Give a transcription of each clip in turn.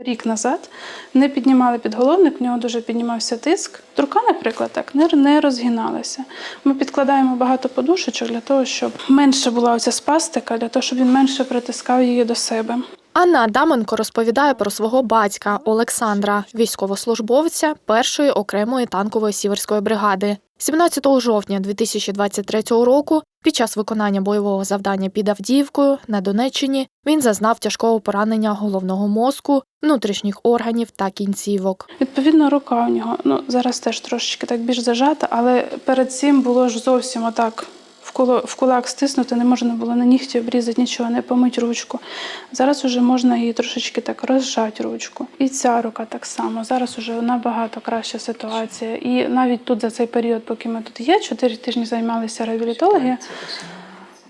Рік назад не піднімали підголовник, в нього дуже піднімався тиск. Рука, наприклад, так не, розгиналася. Ми підкладаємо багато подушечок для того, щоб менше була оця спастика, для того, щоб він менше притискав її до себе. Анна Адаменко розповідає про свого батька Олександра, військовослужбовця першої окремої танкової сіверської бригади. 17 жовтня 2023 року, під час виконання бойового завдання під Авдіївкою на Донеччині, він зазнав тяжкого поранення головного мозку, внутрішніх органів та кінцівок. Відповідно, рука у нього ну зараз теж трошечки так більш зажата, але перед цим було ж зовсім отак. В кулак, стиснути не можна було на нігті обрізати нічого, не помить ручку. Зараз уже можна її трошечки так розжати ручку. І ця рука так само. Зараз уже набагато краща ситуація. І навіть тут за цей період, поки ми тут є, чотири тижні займалися реабілітологи,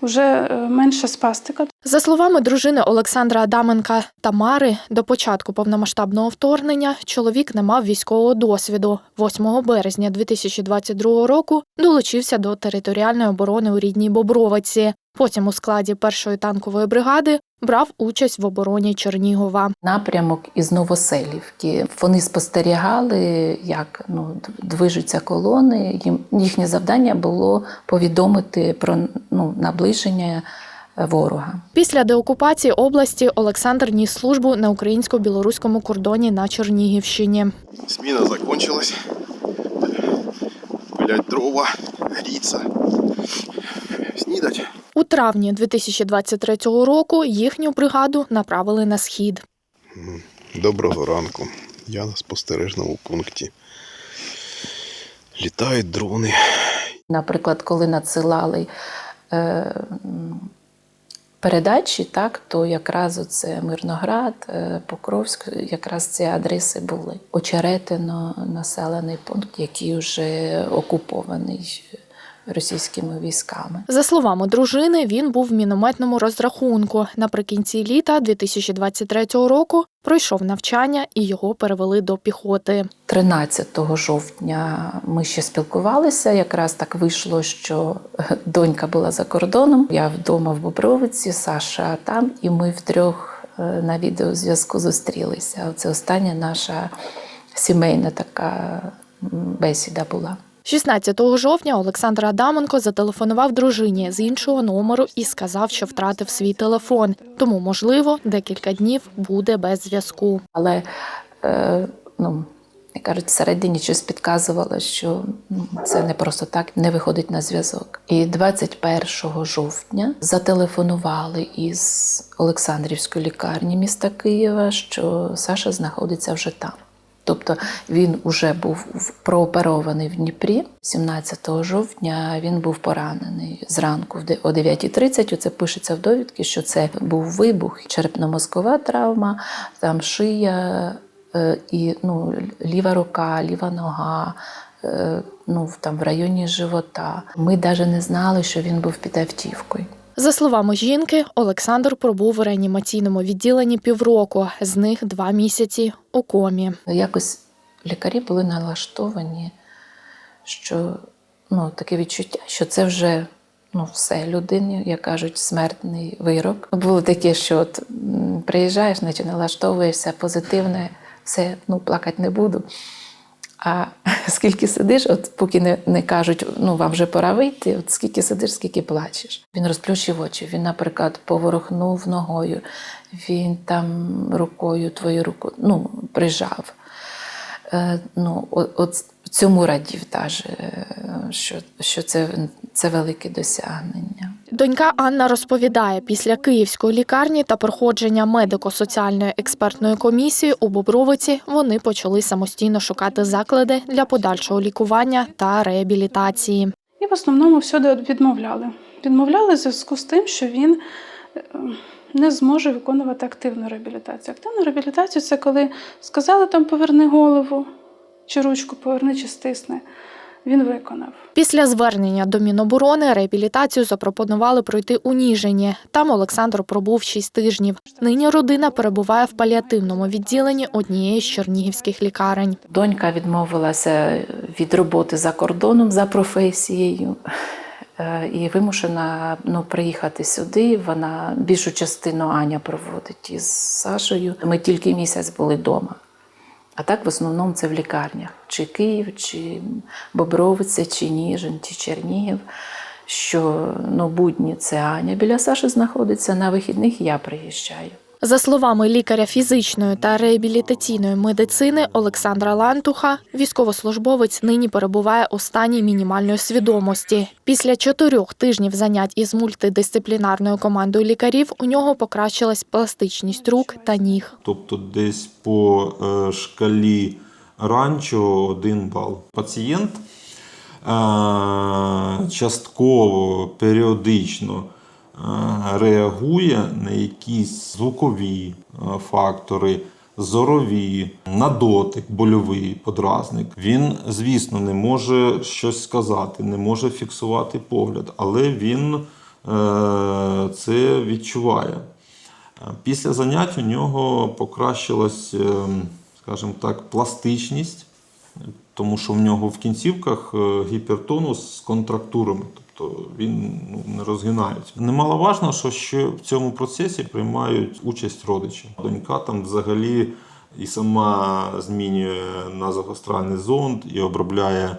вже менша спастика. За словами дружини Олександра Адаменка Тамари, до початку повномасштабного вторгнення чоловік не мав військового досвіду. 8 березня 2022 року долучився до територіальної оборони у рідній Бобровиці. Потім у складі першої танкової бригади брав участь в обороні Чернігова. напрямок із Новоселівки. Вони спостерігали, як ну, движуться колони. Їм їхнє завдання було повідомити про ну, наближення е, ворога. Після деокупації області Олександр ніс службу на українсько-білоруському кордоні на Чернігівщині. Смена закончилась. Пылять дрова, гріться. У травні 2023 року їхню бригаду направили на схід. Доброго ранку. Я на спостережному пункті. Літають дрони. Наприклад, коли надсилали е, передачі, так, то якраз оце Мирноград, е, Покровськ, якраз ці адреси були. Очеретино населений пункт, який вже окупований російськими військами. За словами дружини, він був в мінометному розрахунку. Наприкінці літа 2023 року пройшов навчання і його перевели до піхоти. 13 жовтня ми ще спілкувалися. Якраз так вийшло, що донька була за кордоном. Я вдома в Бобровиці, Саша там, і ми втрьох е, на відеозв'язку зустрілися. Це остання наша сімейна така бесіда була. 16 жовтня Олександр Адаменко зателефонував дружині з іншого номеру і сказав, що втратив свій телефон. Тому, можливо, декілька днів буде без зв'язку. Але е, ну, як кажуть, всередині щось підказувало, що ну, це не просто так не виходить на зв'язок. І 21 жовтня зателефонували із Олександрівської лікарні міста Києва, що Саша знаходиться вже там. Тобто він вже був прооперований в Дніпрі. 17 жовтня він був поранений зранку о 9.30. Оце пишеться в довідки, що це був вибух, черепно-мозкова травма, там шия е, і ну, ліва рука, ліва нога. е, Ну, там в районі живота. Ми навіть не знали, що він був під автівкою. За словами жінки, Олександр пробув у реанімаційному відділенні півроку, з них два місяці у комі. Якось лікарі були налаштовані, що ну, таке відчуття, що це вже ну, все людині, як кажуть, смертний вирок. Було таке, що от, приїжджаєш, значить налаштовуєшся позитивне, все, ну, плакати не буду. А скільки сидиш, от поки не, не кажуть, ну вам вже пора вийти, от скільки сидиш, скільки плачеш. Він розплющив очі. Він, наприклад, поворухнув ногою, він там рукою твою руку ну, прижав. Е, ну, от, от цьому радів, даже, е, що, що це, це велике досягнення. Донька Анна розповідає, після київської лікарні та проходження медико-соціальної експертної комісії у Бобровиці вони почали самостійно шукати заклади для подальшого лікування та реабілітації. І в основному всюди відмовляли. Відмовляли в зв'язку з тим, що він е, не зможе виконувати активну реабілітацію. Активну реабілітацію це коли сказали там поверни голову, чи ручку поверни, чи стисни. Він виконав. Після звернення до Міноборони реабілітацію запропонували пройти у Ніжині. Там Олександр пробув 6 тижнів. Нині родина перебуває в паліативному відділенні однієї з чернігівських лікарень. Донька відмовилася від роботи за кордоном за професією. е, і вимушена ну, приїхати сюди. Вона більшу частину Аня проводить із Сашею. Ми тільки місяць були вдома. А так в основному це в лікарнях: чи Київ, чи Бобровиця, чи Ніжин, чи Чернігів. Що ну, будні це Аня біля Саші знаходиться, на вихідних я приїжджаю. За словами лікаря фізичної та реабілітаційної медицини Олександра Лантуха, військовослужбовець нині перебуває у стані мінімальної свідомості. Після чотирьох тижнів занять із мультидисциплінарною командою лікарів у нього покращилась пластичність рук та ніг. тобто десь по е, шкалі ранчо 1 бал. Пацієнт е, частково періодично реагує на якісь звукові е, фактори. Зорові, на дотик, больовий подразник. Він, звісно, не може щось сказати, не може фіксувати погляд, але він е, це відчуває. Після занять у нього покращилась, е, скажімо так, пластичність, тому що в нього в кінцівках е, гіпертонус з контрактурами, тобто він ну, не розгинається. Немаловажно, що ще в цьому процесі приймають участь родичі. Донька там взагалі і сама змінює назогостральний зонд і обробляє е,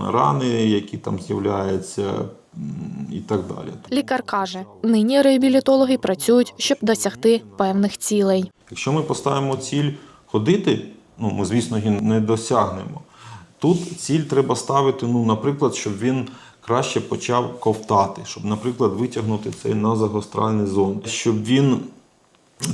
рани, які там з'являються, і так далі. Лікар каже, нині реабілітологи працюють, щоб досягти певних цілей. Якщо ми поставимо ціль ходити, ну ми, звісно, її не досягнемо. Тут ціль треба ставити, ну, наприклад, щоб він краще почав ковтати, щоб, наприклад, витягнути цей назогостральний зонд, щоб він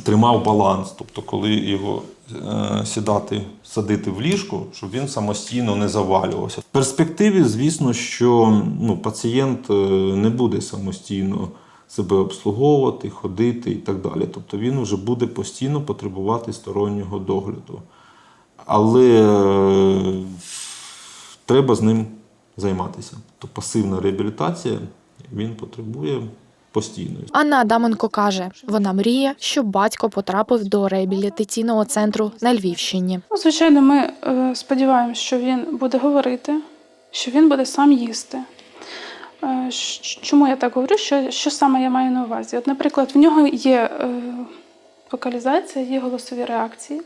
тримав баланс, тобто, коли його е, сідати, садити в ліжку, щоб він самостійно не завалювався. В перспективі, звісно, що ну, пацієнт е, не буде самостійно себе обслуговувати, ходити і так далі. Тобто він вже буде постійно потребувати стороннього догляду. Але е, треба з ним займатися. Тобто пасивна реабілітація він потребує постійної. Анна Адаменко каже, вона мріє, щоб батько потрапив до реабілітаційного центру на Львівщині. Ну, звичайно, ми е, сподіваємося, що він буде говорити, що він буде сам їсти. Е, чому я так говорю? Що, що саме я маю на увазі? От, наприклад, в нього є е, вокалізація, є голосові реакції.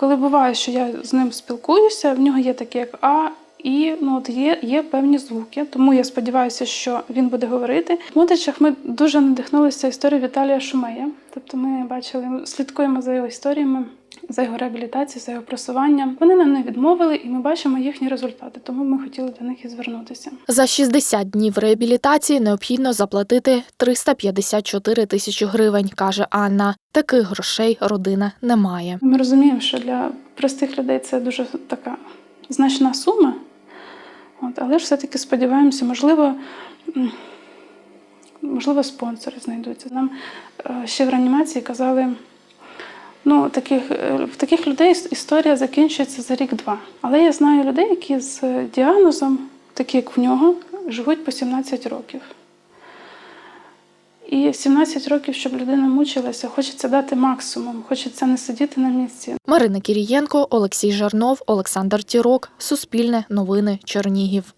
Коли буває, що я з ним спілкуюся, в нього є такі, як А, і ну, от є, є певні звуки. Тому я сподіваюся, що він буде говорити. В Модичах ми дуже надихнулися історією Віталія Шумея. Тобто ми бачили, слідкуємо за його історіями, за його реабілітацією, за його просуванням. Вони нам не відмовили, і ми бачимо їхні результати. Тому ми хотіли до них і звернутися. За 60 днів реабілітації необхідно заплатити 354 тисячі гривень, каже Анна. Таких грошей родина не має. Ми розуміємо, що для простих людей це дуже така значна сума. От, але ж все-таки сподіваємося, можливо, можливо, спонсори знайдуться. Нам е, ще в реанімації казали, ну, таких, е, в таких людей історія закінчується за рік-два. Але я знаю людей, які з е, діагнозом, такі як в нього, живуть по 17 років. І 17 років, щоб людина мучилася, хочеться дати максимум, хочеться не сидіти на місці. Марина Кірієнко, Олексій Жарнов, Олександр Тірок, Суспільне, Новини, Чернігів.